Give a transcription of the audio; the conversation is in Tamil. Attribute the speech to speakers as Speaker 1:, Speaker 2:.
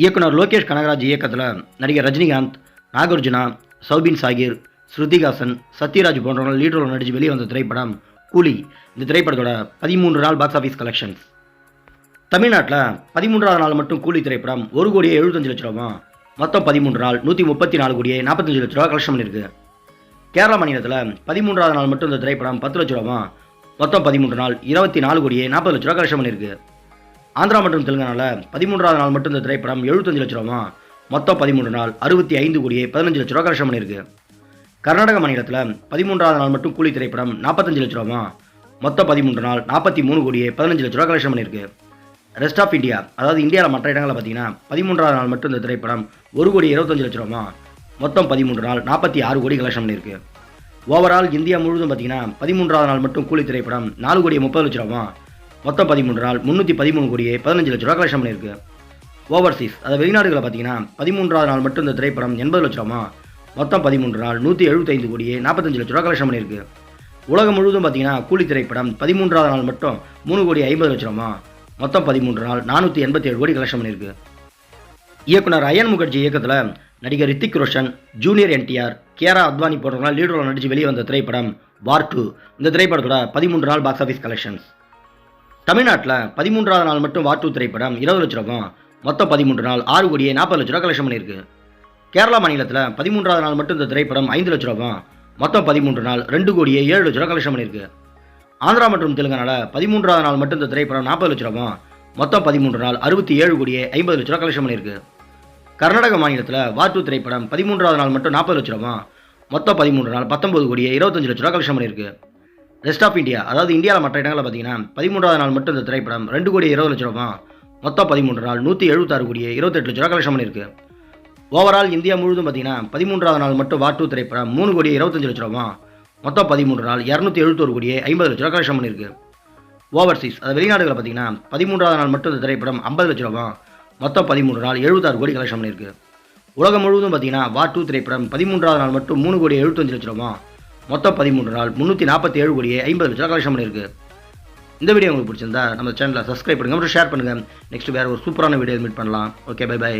Speaker 1: இயக்குனர் லோகேஷ் கனகராஜ் இயக்கத்தில் நடிகர் ரஜினிகாந்த் நாகார்ஜுனா சௌபின் சாகிர் ஸ்ருதிகாசன் சத்யராஜ் போன்றவர்கள் லீட் ரோல் நடித்து வெளியே வந்த திரைப்படம் கூலி. இந்த திரைப்படத்தோட பதிமூன்று நாள் பாக்ஸ் ஆஃபீஸ் கலெக்ஷன்ஸ் தமிழ்நாட்டில் பதிமூன்றாவது நாள் மட்டும் கூலி திரைப்படம் ஒரு கோடியே எழுபத்தஞ்சு லட்ச ரூபா மொத்தம் பதிமூன்று நாள் நூற்றி முப்பத்தி நாலு கோடியே நாற்பத்தஞ்சு லட்ச ரூபா கலெக்ஷன் பண்ணியிருக்கு. கேரளா மாநிலத்தில் பதிமூன்றாவது நாள் மட்டும் இந்த திரைப்படம் பத்து லட்ச ரூபா மொத்தம் பதிமூன்று நாள் இருபத்தி நாலு கோடியே நாற்பது லட்ச ரூபா கலெக்ஷன் பண்ணியிருக்கு. ஆந்திரா மற்றும் தெலுங்கானாவில் பதிமூன்றாவது நாள் மட்டும் இந்த திரைப்படம் எழுபத்தஞ்சு லட்ச ரூபா மொத்தம் பதிமூன்று நாள் அறுபத்தி ஐந்து கோடியே பதினஞ்சு லட்ச ரூபா கலெக்ஷன் பண்ணியிருக்கு. கர்நாடக மாநிலத்தில் பதிமூன்றாவது நாள் மட்டும் கூலி திரைப்படம் நாற்பத்தஞ்சு லட்ச ரூபா மொத்தம் பதிமூன்று நாள் நாற்பத்தி மூணு கோடியே பதினஞ்சு லட்ச ரூபா கலெக்ஷன் பண்ணியிருக்கு. ரெஸ்ட் ஆஃப் இந்தியா அதாவது இந்தியாவில் மற்ற இடங்களில் பார்த்தீங்கன்னா பதிமூன்றாவது நாள் மட்டும் இந்த திரைப்படம் ஒரு கோடி இருபத்தஞ்சு லட்ச ரூபா மொத்தம் பதிமூன்று நாள் நாற்பத்தி ஆறு கோடி கலெக்ஷன் பண்ணியிருக்கு. ஓவரால் இந்தியா முழுவதும் பார்த்தீங்கன்னா பதிமூன்றாவது நாள் மட்டும் கூலி திரைப்படம் நாலு கோடி முப்பது லட்ச ரூபா மொத்தம் பதிமூன்று நாள் முந்நூற்றி பதிமூணு கோடியே பதினஞ்சு லட்ச ரூபா கலெக்ஷன் பண்ணியிருக்கு. ஓவர்சீஸ் அதாவது வெளிநாடுகளை பார்த்தீங்கன்னா பதிமூன்றாவது நாள் மட்டும் இந்த திரைப்படம் எண்பது லட்ச ரூபா மொத்தம் பதிமூன்று நாள் நூற்றி எழுபத்தைந்து கோடியே நாற்பத்தஞ்சு லட்ச ரூபா கலெக்ஷன் பண்ணியிருக்கு. உலகம் முழுவதும் பார்த்தீங்கன்னா கூலி திரைப்படம் பதிமூன்றாவது நாள் மட்டும் மூணு கோடி ஐம்பது லட்ச ரூபா மொத்தம் பதிமூன்று நாள் நானூற்றி எண்பத்தி ஏழு கோடி கலெக்ஷன் பண்ணியிருக்கு. இயக்குனர் அயன் முகர்ஜி இயக்கத்தில் நடிகர் ரித்திக் ரோஷன் ஜூனியர் என்டிஆர் கேரா அத்வானி போன்றவங்களாம் லீடரோட நடித்து வெளியே வந்த திரைப்படம் வார் டூ இந்த திரைப்படத்தோட பதிமூன்று நாள் பாக்ஸ் ஆஃபீஸ் கலெக்ஷன்ஸ் தமிழ்நாட்டில் பதிமூன்றாவது நாள் மட்டும் வாட்டு திரைப்படம் இருபது லட்ச ரூபா மொத்தம் பதிமூன்று நாள் ஆறு கோடியே நாற்பது லட்ச ரூபா கலெக்ஷன் பண்ணியிருக்கு. கேரளா மாநிலத்தில் பதிமூன்றாவது நாள் மட்டும் இந்த திரைப்படம் ஐந்து லட்ச ரூபா மொத்தம் பதிமூன்று நாள் ரெண்டு கோடியே ஏழு லட்ச ரூபா கலெக்ஷன் பண்ணியிருக்கு. ஆந்திரா மற்றும் தெலுங்கானாவில் பதிமூன்றாவது நாள் மட்டும் இந்த திரைப்படம் நாற்பது லட்ச ரூபா மொத்தம் பதிமூன்று நாள் அறுபத்தி ஏழு கோடியே ஐம்பது லட்ச ரூபா கலெக்ஷன் பண்ணியிருக்கு. கர்நாடக மாநிலத்தில் வாட்டு திரைப்படம் பதிமூன்றாவது நாள் மட்டும் நாற்பது லட்ச ரூபா மொத்தம் பதிமூன்று நாள் பத்தொம்பது கோடியே இருபத்தஞ்சு லட்ச ரூபா கலெக்ஷன் பண்ணியிருக்கு. ரெஸ்ட் ஆஃப் இந்தியா அதாவது இந்தியாவில் மற்ற இடங்களில் பார்த்தீங்கன்னா பதிமூன்றாவது நாள் மட்டும் இந்த திரைப்படம் ரெண்டு கோடி இருபது லட்ச ரூபா மொத்தம் பதிமூன்று நாள் நூற்றி எழுபத்தாறு கோடியே இருபத்தெட்டு லட்ச ரூபா கலெக்ஷன் பண்ணியிருக்கு. ஓவரால் இந்தியா முழுவதும் பார்த்தீங்கன்னா பதிமூன்றாவது நாள் மட்டும் வார் டூ திரைப்படம் மூணு கோடி இருபத்தஞ்சு லட்ச ரூபா மொத்தம் பதிமூன்று நாள் இரநூத்தி எழுபத்தொரு கோடியே ஐம்பது லட்ச ரூபா கலெக்ஷன் பண்ணியிருக்கு. ஓவர்சீஸ் அது வெளிநாடுகளில் பார்த்தீங்கன்னா பதிமூன்றாவது நாள் மட்டும் இந்த திரைப்படம் ஐம்பது லட்ச ரூபா மொத்தம் பதிமூன்று நாள் எழுபத்தாறு கோடி கலெக்ஷன் பண்ணியிருக்கு. உலகம் முழுவதும் பார்த்தீங்கன்னா வாட் டூ திரைப்படம் பதிமூன்றாவது நாள் மட்டும் மூணு கோடி எழுபத்தஞ்சு லட்ச ரூபா மொத்தம் பதிமூன்று நாள். முந்நூற்றி நாற்பத்தி ஏழு கோடியே ஐம்பது லட்சம் ரூபா கலெக்ஷன் பண்ணியிருக்கு. இந்த வீடியோ உங்களுக்கு பிடிச்சிருந்தா நம்ம சேனலை சப்ஸ்கிரைப் பண்ணுங்கள் மற்றும் ஷேர் பண்ணுங்கள் நெக்ஸ்ட் வேறு ஒரு சூப்பரான வீடியோ மீட் பண்ணலாம். Okay bye bye